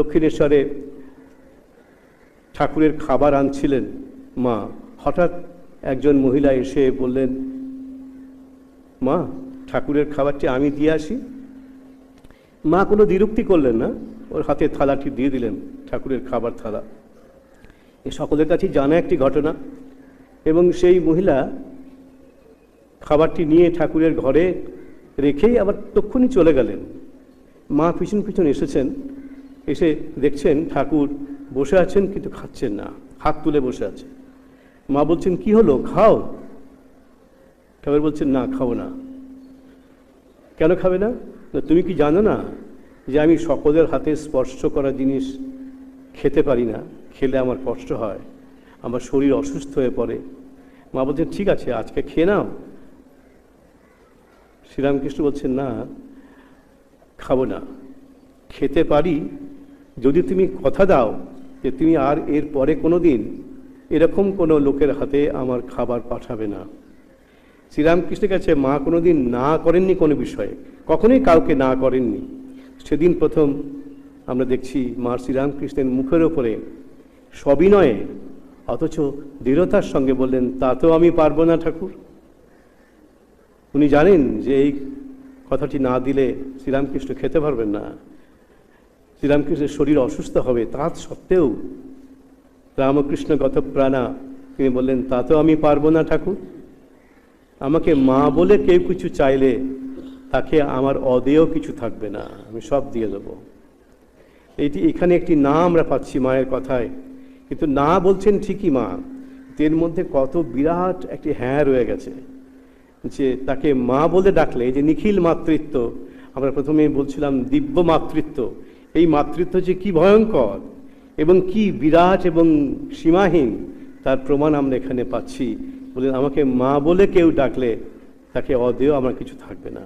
দক্ষিণেশ্বরে ঠাকুরের খাবার আনছিলেন মা। হঠাৎ একজন মহিলা এসে বললেন, মা, ঠাকুরের খাবারটি আমি দিয়ে আসি? মা কোনো দ্বিরুক্তি করলেন না। ওর হাতে থালাটি দিয়ে দিলেন, ঠাকুরের খাবার থালা। এ সকলের কাছেই জানা একটি ঘটনা এবং সেই মহিলা খাবারটি নিয়ে ঠাকুরের ঘরে রেখেই আবার তক্ষুনি চলে গেলেন। মা পিছন পিছন এসেছেন। এসে দেখছেন ঠাকুর বসে আছেন কিন্তু খাচ্ছেন না, হাত তুলে বসে আছে। মা বলছেন, কি হলো? খাও? ঠাকুর বলছেন, না খাও না। কেন খাবে না, তুমি কি জানো না যে আমি সকলের হাতে স্পর্শ করা জিনিস খেতে পারি না, খেলে আমার কষ্ট হয়, আমার শরীর অসুস্থ হয়ে পড়ে। মা বলছেন, ঠিক আছে, আজকে খেয়ে নাও। শ্রীরামকৃষ্ণ বলছেন, না, খাব না, খেতে পারি যদি তুমি কথা দাও যে তুমি আর এর পরে কোনো দিন এরকম কোনো লোকের হাতে আমার খাবার পাঠাবে না। শ্রীরামকৃষ্ণের কাছে মা কোনো দিন না করেননি কোনো বিষয়ে, কখনোই কাউকে না করেননি। সেদিন প্রথম আমরা দেখছি মা শ্রীরামকৃষ্ণের মুখের ওপরে সবিনয়ে, অথচ দৃঢ়তার সঙ্গে বললেন, তা তো আমি পারব না ঠাকুর। উনি জানেন যে এই কথাটি না দিলে শ্রীরামকৃষ্ণ খেতে পারবেন না। শ্রীরামকৃষ্ণের শরীর অসুস্থ হবে, তা সত্ত্বেও রামকৃষ্ণ গত প্রাণা তিনি বললেন, তা তো আমি পারব না ঠাকুর। আমাকে মা বলে কেউ কিছু চাইলে তাকে আমার অদেয় কিছু থাকবে না, আমি সব দিয়ে দেবো। এইটি এখানে একটি না আমরা পাচ্ছি মায়ের কথায়, কিন্তু না বলছেন ঠিকই মা। এর মধ্যে কত বিরাট একটি হ্যাঁ রয়ে গেছে, যে তাকে মা বলে ডাকলে যে নিখিল মাতৃত্ব, আমরা প্রথমে বলছিলাম দিব্য মাতৃত্ব এই মাতৃত্ব যে কি ভয়ঙ্কর এবং কি বিরাট এবং সীমাহীন, তার প্রমাণ আমরা এখানে পাচ্ছি। বলে আমাকে মা বলে কেউ ডাকলে তাকে অদেয় আমার কিছু থাকবে না।